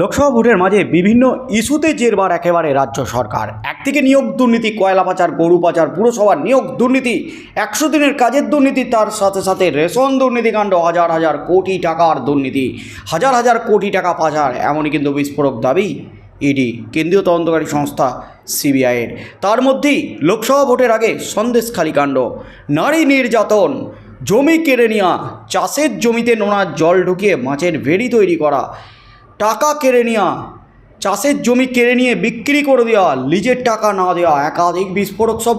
লোকসভা ভোটের মাঝে বিভিন্ন ইস্যুতে জেরবার একেবারে রাজ্য সরকার। একদিকে নিয়োগ দুর্নীতি, কয়লা পাচার, গরু পাচার পুরসভার নিয়োগ দুর্নীতি, একশো দিনের কাজের দুর্নীতি, তার সাথে সাথে রেশন দুর্নীতিকাণ্ড হাজার হাজার কোটি টাকার দুর্নীতি, হাজার হাজার কোটি টাকা পাচার, এমনই কিন্তু বিস্ফোরক দাবি ইডি, কেন্দ্রীয় তদন্তকারী সংস্থা সিবিআইয়ের তার মধ্যেই লোকসভা ভোটের আগে সন্দেশখালী কাণ্ড, নারী নির্যাতন, জমি কেড়ে নেওয়া, চাষের জমিতে নোনার জল ঢুকিয়ে মাছের ভেড়ি তৈরি করা টাকা কেড়ে নেওয়া চাষের জমি কেড়ে নিয়ে বিক্রি করে দেওয়া লিজের টাকা না দেওয়া একাধিক বিস্ফোরক সব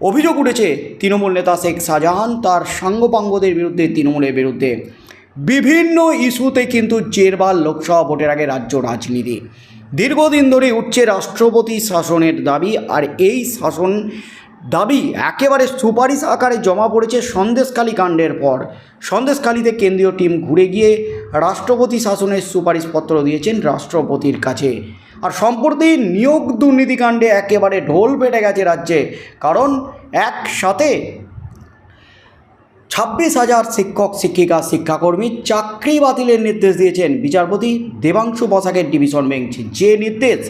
অভিযোগ উঠেছে তৃণমূল নেতা শেখ শাহজাহান তার সাঙ্গপাঙ্গদের বিরুদ্ধে, তৃণমূলের বিরুদ্ধে। বিভিন্ন ইস্যুতে কিন্তু জেরবার লোকসভা ভোটের আগে রাজ্য রাজনীতি। দীর্ঘদিন ধরে উঠছে রাষ্ট্রপতি শাসনের দাবি, আর এই শাসন দাবি, একেবারে সুপারিশ আকারে জমা পড়েছে সন্দেশখালী কাণ্ডের পর। সন্দেশখালীতে কেন্দ্রীয় টিম ঘুরে গিয়ে রাষ্ট্রপতি শাসনের সুপারিশপত্র দিয়েছেন রাষ্ট্রপতির কাছে। আর সম্প্রতি নিয়োগ দুর্নীতিকাণ্ডে একেবারে ঢোল পেটে গেছে রাজ্যে, কারণ একসাথে ছাব্বিশ হাজার শিক্ষক, শিক্ষিকা, শিক্ষাকর্মী চাকরি বাতিলের নির্দেশ দিয়েছেন বিচারপতি দেবাংশু বসাকের ডিভিশন বেঞ্চ। যে নির্দেশ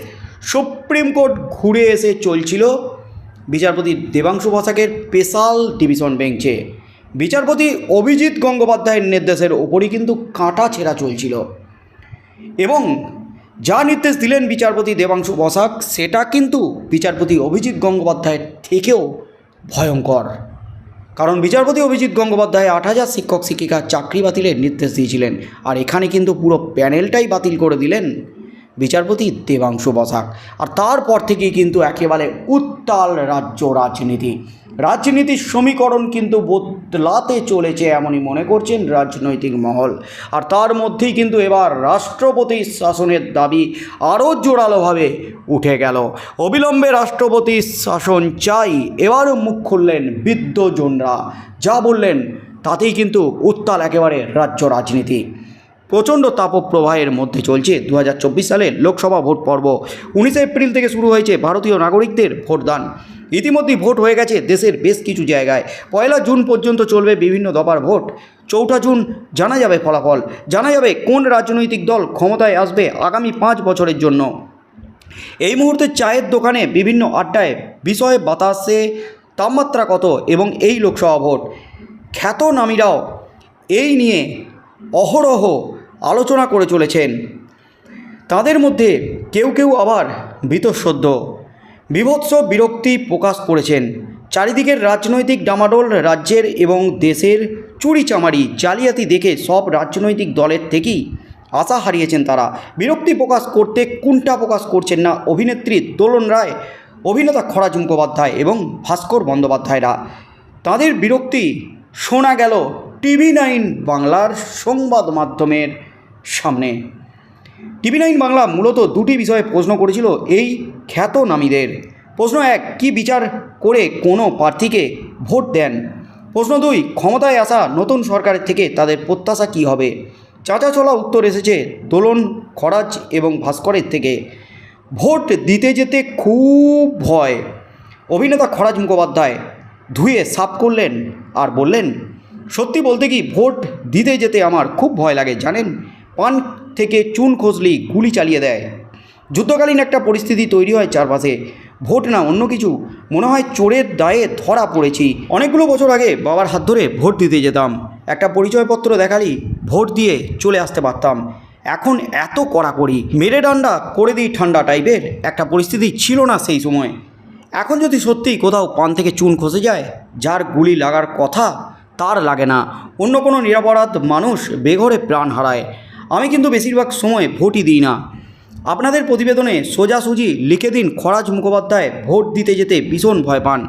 সুপ্রিম কোর্ট ঘুরে এসে চলছিল বিচারপতি দেবাংশু বসাকের স্পেশাল ডিভিশন বেঞ্চে। বিচারপতি অভিজিৎ গঙ্গোপাধ্যায়ের নির্দেশের ওপরই কিন্তু কাঁটা ছেঁড়া চলছিল। এবং যা নির্দেশ দিলেন বিচারপতি দেবাংশু বসাক, সেটা কিন্তু বিচারপতি অভিজিৎ গঙ্গোপাধ্যায়ের থেকেও ভয়ঙ্কর। কারণ বিচারপতি অভিজিৎ গঙ্গোপাধ্যায় আট হাজার শিক্ষক, শিক্ষিকা চাকরি বাতিলের নির্দেশ দিয়েছিলেন। আর এখানে কিন্তু পুরো প্যানেলটাই বাতিল করে দিলেন বিচারপতি দেবাংশু বসাক। আর তারপর থেকেই কিন্তু একেবারে উত্তাল রাজ্য রাজনীতি। রাজনীতির সমীকরণ কিন্তু বদলাতে চলেছে এমনই মনে করছেন রাজনৈতিক মহল। আর তার মধ্যেই কিন্তু এবার রাষ্ট্রপতি শাসনের দাবি আরও জোরালোভাবে উঠে গেল। অবিলম্বে রাষ্ট্রপতি শাসন চাই, এবারও মুখ খুললেন বিদ্যজনরা যা বললেন, তাতেই কিন্তু উত্তাল একেবারে রাজ্য রাজনীতি। প্রচণ্ড তাপপ্রবাহের মধ্যে চলছে দু হাজার চব্বিশ সালের লোকসভা ভোট পর্ব। উনিশে এপ্রিল থেকে শুরু হয়েছে ভারতীয় নাগরিকদের ভোটদান। ইতিমধ্যেই ভোট হয়ে গেছে দেশের বেশ কিছু জায়গায়। পয়লা জুন পর্যন্ত চলবে বিভিন্ন দফার ভোট। চৌঠা জুন জানা যাবে ফলাফল। জানা যাবে কোন রাজনৈতিক দল ক্ষমতায় আসবে আগামী পাঁচ বছরের জন্য। এই মুহূর্তে চায়ের দোকানে বিভিন্ন আড্ডায় বিষয়ে বাতাসে তাপমাত্রা কত এবং এই লোকসভা ভোট? খ্যাতনামীরাও এই নিয়ে অহরহ আলোচনা করে চলেছেন। তাদের মধ্যে কেউ কেউ আবার বীতশ্রদ্ধ বিভৎস বিরক্তি প্রকাশ করেছেন। চারিদিকের রাজনৈতিক ডামাডোল রাজ্যের এবং দেশের চুরি চামারি জালিয়াতি দেখে সব রাজনৈতিক দলের থেকেই আশা হারিয়েছেন তারা। বিরক্তি প্রকাশ করতে কুণ্ঠা প্রকাশ করছেন না অভিনেত্রী দোলন রায়, অভিনেতা খরাজ মুখোপাধ্যায় এবং ভাস্কর বন্দ্যোপাধ্যায়রা। তাদের বিরক্তি শোনা গেল টিভি নাইন বাংলার সংবাদ মাধ্যমের সামনে। টিভি নাইন বাংলা মূলত দুটি বিষয়ে প্রশ্ন করেছিল এই খ্যাতনামীদের। প্রশ্ন এক, কি বিচার করে কোনো প্রার্থীকে ভোট দেন? প্রশ্ন দুই, ক্ষমতায় আসা নতুন সরকারের থেকে তাদের প্রত্যাশা কী হবে? চাঁচাচলা উত্তর এসেছে দোলন, খরাজ এবং ভাস্করের থেকে। ভোট দিতে যেতে খুব ভয়। অভিনেতা খরাজ মুখোপাধ্যায় ধুয়ে সাফ করলেন আর বললেন, সত্যি বলতে কি ভোট দিতে যেতে আমার খুব ভয় লাগে, জানেন? পান থেকে চুন খসলেই গুলি চালিয়ে দেয়। যুদ্ধকালীন একটা পরিস্থিতি তৈরি হয় চারপাশে। ভোট না অন্য কিছু। মনে হয় চোরের দায়ে ধরা পড়েছি। অনেকগুলো বছর আগে বাবার হাত ধরে ভোট দিতে যেতাম। একটা পরিচয়পত্র দেখালি, ভোট দিয়ে চলে আসতে পারতাম। এখন এত কড়াকড়ি। মেরে ডান্ডা করে দিই ঠান্ডা টাইপের একটা পরিস্থিতি ছিল না সেই সময়। এখন যদি সত্যিই কোথাও পান থেকে চুন খসে যায়, যার গুলি লাগার কথা তার লাগে না। অন্য কোনো নিরাপরাধ মানুষ বেঘরে প্রাণ হারায়। আমি কিন্তু বেশিরভাগ সময় ভোটই দিই না। আপনাদের প্রতিবেদনে সোজাসুজি লিখে দিন খরাজ মুখোপাধ্যায় ভোট দিতে যেতে ভীষণ ভয় পান।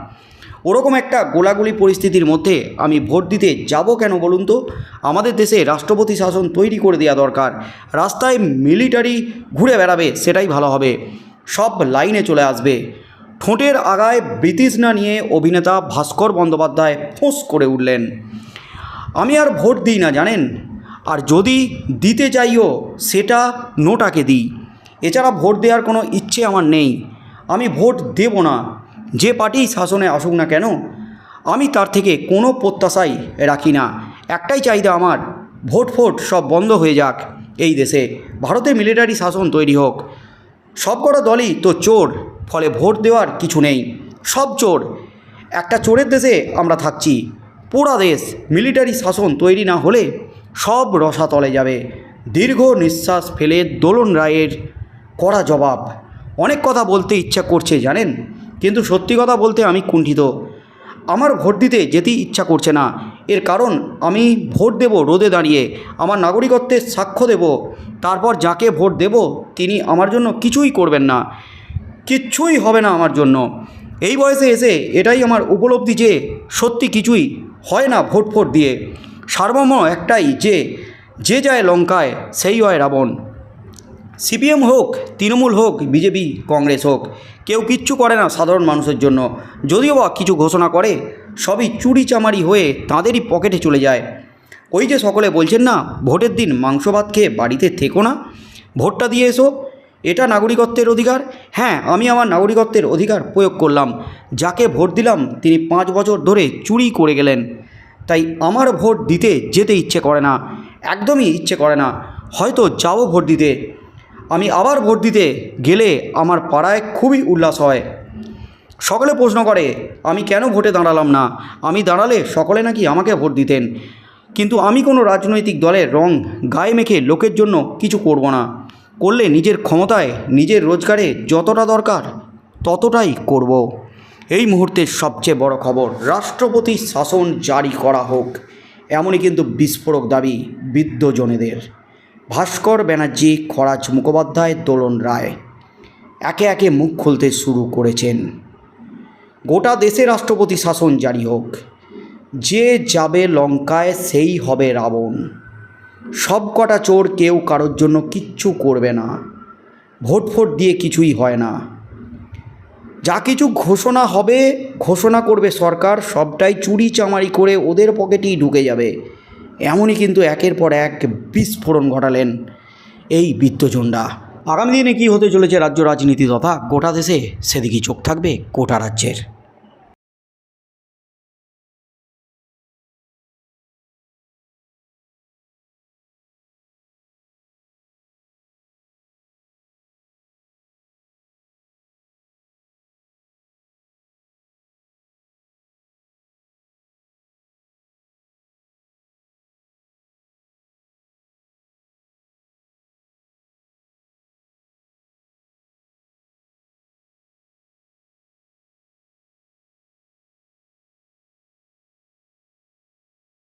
ওরকম একটা গোলাগুলি পরিস্থিতির মধ্যে আমি ভোট দিতে যাব কেন বলুন তো? আমাদের দেশে রাষ্ট্রপতি শাসন তৈরি করে দেওয়া দরকার। রাস্তায় মিলিটারি ঘুরে বেড়াবে, সেটাই ভালো হবে। সব লাইনে চলে আসবে। ঠোঁটের আগায় না নিয়ে অভিনেতা ভাস্কর বন্দ্যোপাধ্যায় ফোঁস করে উঠলেন। আমি আর ভোট দিই না, জানেন? আর যদি দিতে চাইও সেটা নোটাকে দিই। এছাড়া ভোট দেওয়ার কোনো ইচ্ছে আমার নেই। আমি ভোট দেব না। যে পার্টি শাসনে আসুক না কেন, আমি তার থেকে কোনো প্রত্যাশাই রাখি না। একটাই চাহিদা আমার, ভোট ফোট সব বন্ধ হয়ে যাক এই দেশে। ভারতে মিলিটারি শাসন তৈরি হোক। সবকটা দলই তো চোর, ফলে ভোট দেওয়ার কিছু নেই। সব চোর। একটা চোরের দেশে আমরা থাকছি। পুরা দেশ মিলিটারি শাসন তৈরি না হলে সব রসাতলে যাবে। দীর্ঘ নিঃশ্বাস ফেলে দোলন রায়ের কড়া জবাব। অনেক কথা বলতে ইচ্ছা করছে, জানেন? কিন্তু সত্যি কথা বলতে আমি কুণ্ঠিত। আমার ভোট দিতে যেতেই ইচ্ছা করছে না। এর কারণ, আমি ভোট দেব রোদে দাঁড়িয়ে। আমার নাগরিকত্বের সাক্ষ্য দেব। তারপর যাকে ভোট দেব, তিনি আমার জন্য কিছুই করবেন না। কিচ্ছুই হবে না আমার জন্য। এই বয়সে এসে এটাই আমার উপলব্ধি যে সত্যি কিছুই হয় না ভোট ফোট দিয়ে। সার্বম একটাই যে যে যায় লঙ্কায়, সেই হয় রাবণ। সিপিএম হোক, তৃণমূল হোক, বিজেপি, কংগ্রেস হোক, কেউ কিচ্ছু করে না সাধারণ মানুষের জন্য। যদিও বা কিছু ঘোষণা করে, সবই চুরি চামারি হয়ে তাঁদেরই পকেটে চলে যায়। ওই যে সকলে বলছেন না, ভোটের দিন মাংস ভাত খেয়ে বাড়িতে থেকো না, ভোটটা দিয়ে এসো, এটা নাগরিকত্বের অধিকার। হ্যাঁ আমি আমার নাগরিকত্বের অধিকার প্রয়োগ করলাম। যাকে ভোট দিলাম, তিনি পাঁচ বছর ধরে চুরি করে গেলেন। তাই আমার ভোট দিতে যেতে ইচ্ছে করে না, একদমই ইচ্ছে করে না। হয়তো যাব ভোট দিতে। আমি আবার ভোট দিতে গেলে আমার পাড়ায় খুবই উল্লাস হয়। সকলে প্রশ্ন করে, আমি কেন ভোটে দাঁড়ালাম না? আমি দাঁড়ালে সকলে নাকি আমাকে ভোট দিতেন। কিন্তু আমি কোনো রাজনৈতিক দলের রং গায়ে মেখে লোকের জন্য কিছু করব না। করলে নিজের ক্ষমতায়, নিজের রোজগারে যতটা দরকার, ততটাই করব। এই মুহূর্তের সবচেয়ে বড় খবর, রাষ্ট্রপতি শাসন জারি করা হোক, এমনই কিন্তু বিস্ফোরক দাবি বৃদ্ধজনেদের ভাস্কর ব্যানার্জি, খরাজ মুখোপাধ্যায়, দোলন রায় একে একে মুখ খুলতে শুরু করেছেন। গোটা দেশে রাষ্ট্রপতি শাসন জারি হোক, যে যাবে লঙ্কায় সেই হবে রাবণ। সব কটা চোর কেউ কারোর জন্য কিচ্ছু করবে না। ভোট ফোট দিয়ে কিছুই হয় না। যা কিছু ঘোষণা হবে, ঘোষণা করবে সরকার, সবটাই চুরি চামারি করে ওদের পকেটেই ঢুকে যাবে। এমনই কিন্তু একের পর এক বিস্ফোরণ ঘটালেন এই বৃত্তচণ্ডা আগামী দিনে কী হতে চলেছে রাজ্য রাজনীতি তথা গোটা দেশে সেদিকেই চোখ থাকবে গোটা রাজ্যের।